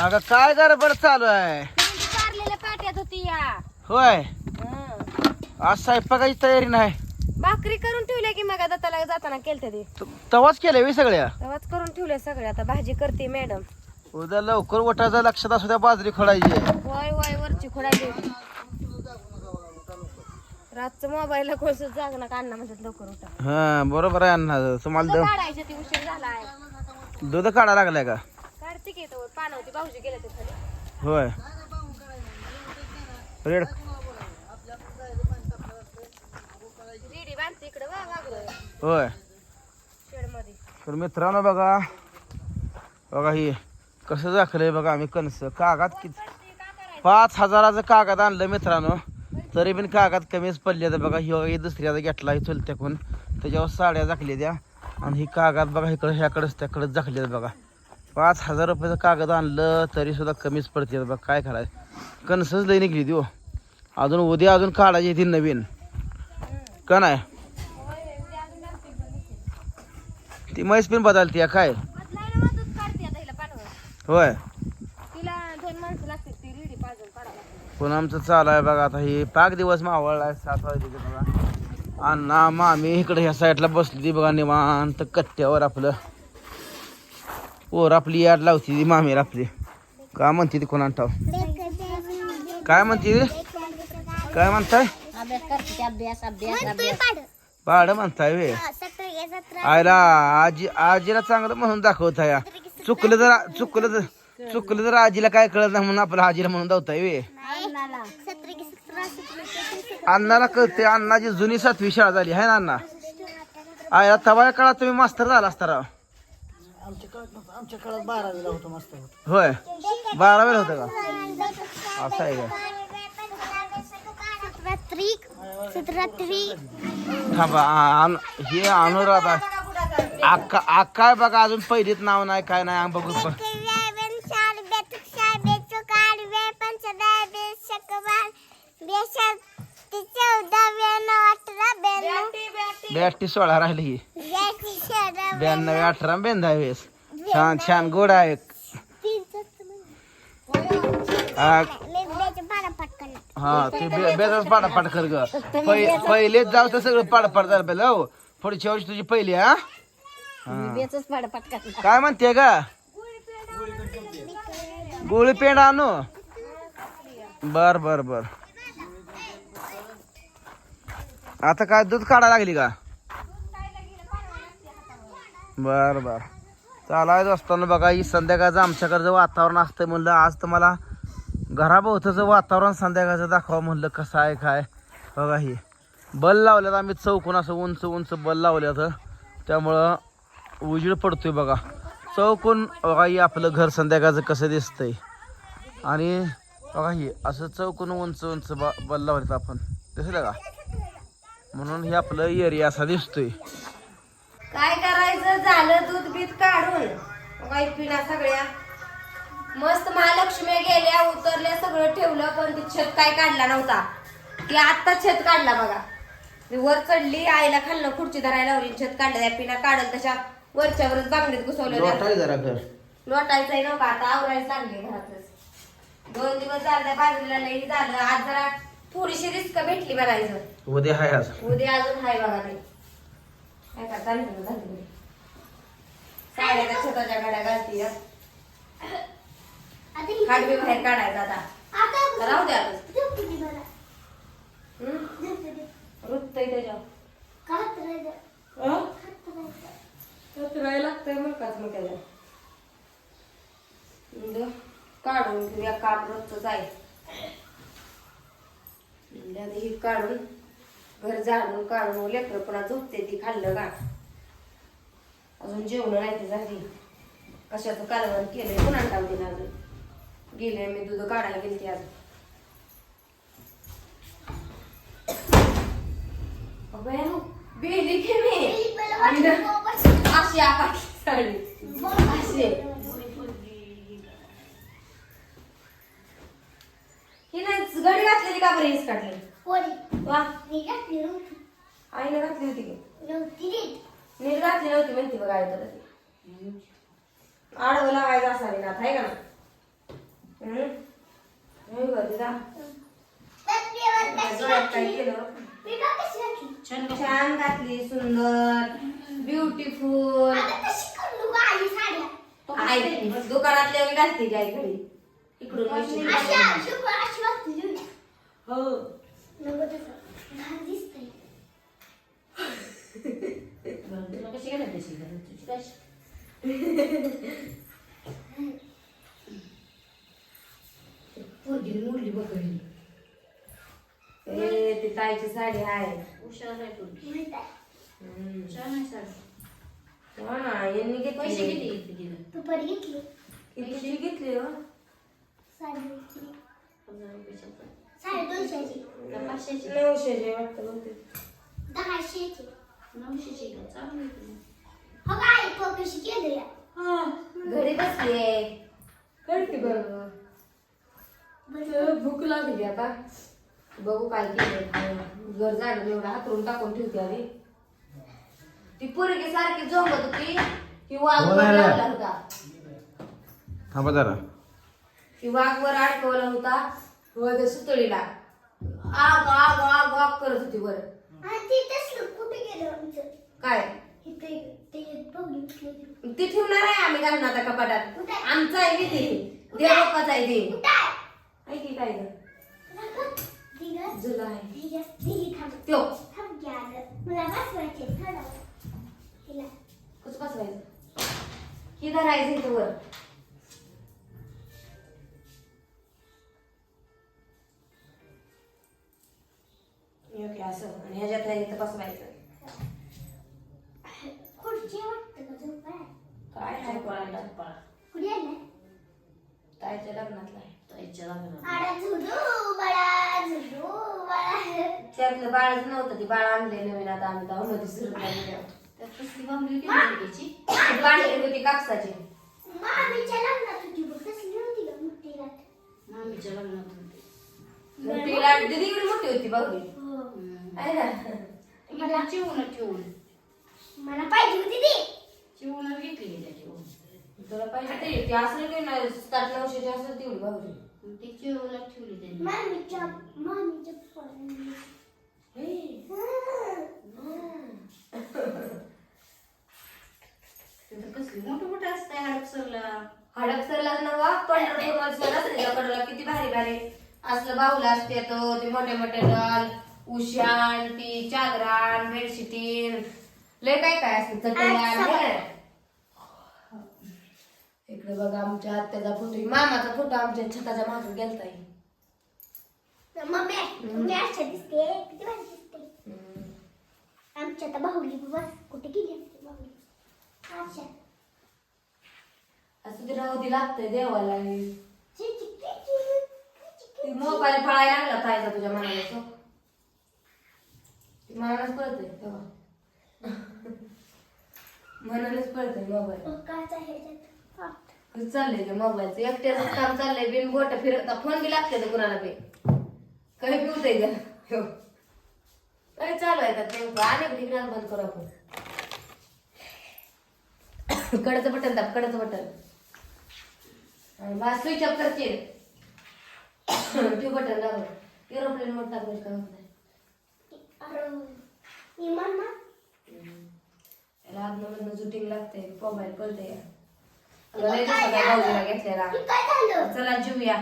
अगं काय गडबड चालू आहे? कारलेल्या पाट्यात होती या. होय. हं. आज स्वयंपाकाची तयारी नाही. भाकरी करून ठेवल्या की मग दत्ताला जाताना केलते ते. तू- तवाच केले मी सगळ्या? तेव्हाच करून ठेवले सगळे आता भाजी करते मॅडम. उद्या लवकर उठायचं लक्षात असू द्या बाजरी खोडायची. आहे. वय वय वरची खोडायची. रातचं मोबाईलला कोणसं जाग ना काढणं म्हणतात लवकर उठा. हा बरोबर आहे अण्णा. तुम्हाला दूध काढायचं ती उशीर झालाय. दूध काढा लागलाय का? काढते की तो पानवती भाऊजी गेले ते खाली. होय. रेड. रेडी बांधते इकडे वा वागलं होय. तर मित्रांनो बघा बघा ही कसं दाखलंय बघा आम्ही कणस. कागद किती पाच हजाराचं कागद आणलं मित्रांनो. तरी पण कागद कमीच पडले तर बघा ही ही दुसऱ्याचा घेतला ही चुलत्याकून त्याच्यावर साड्या झाकल्या द्या आणि ही कागद बघा इकडं ह्याकडंच त्याकडंच झाकले बघा. पाच हजार रुपयाचं कागद आणलं तरी सुद्धा कमीच पडते. बघा काय करायचं. कणसच लई निघली ती हो. अजून उद्या अजून काढायची येते नवीन. का नाही? ती म्हैस पण बदलते काय? होय. पुन्हा पण आमचं चालू आहे बघा आता. हे पाक दिवस मावळला आहे सात वाजले बघा. अण्णा मामी इकडे ह्या साईडला बसली बघा निवांत कट्ट्यावर आपलं. पोर आपली याड लावते ती मामीला आपली. का म्हणते ती कोणा ठाव काय म्हणते काय म्हणताय? अभ्यास पाड म्हणताय वे आयला आजी आजीला चांगलं म्हणून दाखवत या. चुकलं जर चुकलं जर चुकलं जर आजीला काय कळत नाही म्हणून आपलं आजीला म्हणून दावताय वे अण्णाला कळते अण्णाची जुनी सातवी शाळा झाली आहे ना अण्णा? आयला तवाया काळात तुम्ही मास्तर झाला असता राव. होय बारा वेळ होतं का? असं आहे का? थांबा आ- आण- हे अनुराधा. अक्का आहे बघा अजून पहिलीच नाव नाही काय नाही आम बघू पण. बॅटी सोळा राहिली ही. ब्याण्णव अठरा बेंदा वेळेस छान छान गोड आहे. हा ते बे- बेजाच पाडापाड कर ग. पहि- पहिलेच जाऊ तर सगळं पाडापाड झालं पाहिजे हो. पुढच्या वर्षी तुझी पहिली हा. बेचच पाड पटकन काय म्हणते का गोळी पेंड आणू. बर बर बर. आता काय दूध काढा लागली का? बर बर. चालायचं असताना बघा ही संध्याकाळचं आमच्याकडचं वातावरण असतं म्हणलं आज तुम्हाला घराभोवताचं वातावरण संध्याकाळचं दाखवा म्हणलं कसं आहे काय. बघा ही. बल लावल्यात आम्ही चौकून असं उंच उंच बल लावल्यात. त्यामुळं उजीड पडतोय बघा. चौकून बघा ही आपलं घर संध्याकाळचं कसं दिसतंय. आणि बघा ही असं चौकून उंच उंच ब बल लावलेत आपण. दिसलं का? म्हणून हे आपलं एरिया असा दिसतोय. काय करायचं झालं दूध बीत काढून. वाईट पिण्या सगळ्या. मस्त महालक्ष्मी गेल्या उतरल्या सगळं ठेवलं पण ती छत काय काढला नव्हता. ती आत्ता छत काढला बघा. ती वर चढली आईला खाल्लं खुर्ची धरायला लावली छत काढलं त्या पिण्या काढल तशा वरच्यावरच बांगडीत घुसवलं जरा घर. लोटायचंय नव्हतं आता आवरायला लागले घरातच. दोन दिवस झाले बाजूला लई झालं आज जरा थोडीशी रिस्क भेटली म्हणायचं उद्या हाय आज. उद्या अजून हाय बघा ते. काय तुला झाली साड्याच्या छोट्याच्या गाड्या घालती खाडवी बाहेर काढायचा आता. राहू द्या रुतय लागतंय मग इथं काढून घेऊया काम रोजच आहे. ही काढून घर झाडून काढून लेकरं पुन्हा झोपते ती खाल्लं का? अजून जेवण नाही ती झाली. कशाचं कालवण केलंय? पुन्हा टाकून अजून? गेले मी दूध काढायला गेलते आज. बेली की मी? अशी आकाश साडी. ना गडी घातलेली का बरं हीच काढली? वा. आईने घातली होती की? निर्गात घातली होती म्हणते बघा आई तर आडवं लावायचं असावी ना आहे का ना केलं? छान घातली सुंदर ब्युटिफुल आई दुकानातल्या घालते जी आई घरी? इकडून हो. मशीन हो तुला कशी घालत तशी घालत तुझी कशी पोरगी मोडली बघ ए ती ताईची साडी आहे हुशार आहे पोरगी हम्म. छान आहे साडी हो ना यांनी पैसे घेतली किती घेतले तिला कितीची घेतली हो पंधरा रुपयाच्या का पाचशेची नऊशेचे वाटतं बहुतेक. नऊशेची का चांगली आहे तुला. घरी बसली करते बरोबर भूक लागली आता बघू काय केलं घर झाडून एवढा हातरून टाकून ठेवते आधी ती पोरगी सारखी झोंबत होती ती वाघ वर लावला होता थांबा जरा ती वाघ वर अडकवला होता व त्या सुतळीला आग आग आग आग करत होती वर काय? ती ठेवणार आहे आम्ही घालून आता कपाटात. आमचं आहे की ते देवबापाचं आहे ते. आहे की काय त्यो कसं बसवायचं? ही धरायचं इथं वर. योग्य असं आणि ह्याच्यात आहे इथं बसवायचं काय आहे कोणाला पळा ताईच्या लग्नातला आहे. ताईच्या लग्नात. त्यातलं बाळच नव्हतं ती बाळ आणले नवीन. आता आम्ही जाऊन त्यात कसली होती होती मामीच्या लग्नात होती मोठी लाट दिदी एवढी मोठी होती ना मला चिवून ठेवून मला पाहिजे होती ती. चिवून घेतली की त्याची चिवून. तुला पाहिजे ते ती असलं की नाही सात नऊशेची असेल तेवढी बाहुली मग ती चिवून ठेवली त्यांनी. मामीच्या मामीच्या फोन तिथं कसली मोठं मोठं असतंय हडपसरला. हडपसरला नवा पंढरपूर त्याच्याकडला किती भारी भारी असलं बाहुलं असते तो ते मोठे मोठे डॉल. उशान ती चादरान बेडशिटीन. लय काय काय असतं? चटई इकडे बघा आमच्या आत्याचा फोटो मामाचा फोटो आमच्या छताच्या मागे गेलताय मम्मी मम्मी अशा दिसते. किती भारी दिसते. आमच्या आता बाहुली बाबा कुठे गेली असते बाहुली अच्छा असं ते राहू दे लागतंय देवाला. ती मोबाईल पळायला लागला ताईचा तुझ्या मनाला तो. ती मनालाच पळतंय तेव्हा. मनालाच पळतंय मोबाईल. चाललंय ते मोबाईलचं? एकट्याच काम चाललंय बिन बोट फिरवता फोन बी लागते तर कुणाला बी. काही पिवतंय का? काय चालू आहे का नेमकं? अनेक ठिकाणी बंद करू आपण. कडचं बटन दाब कडचं बटन. बा स्विच ऑफ करते ते बटन दाब एरोप्लेन मोड टाकलं का होत नाही अरे विमान ना याला आतमधून जुटिंग लागते मोबाईल पळते घेतलेला चला जेऊया.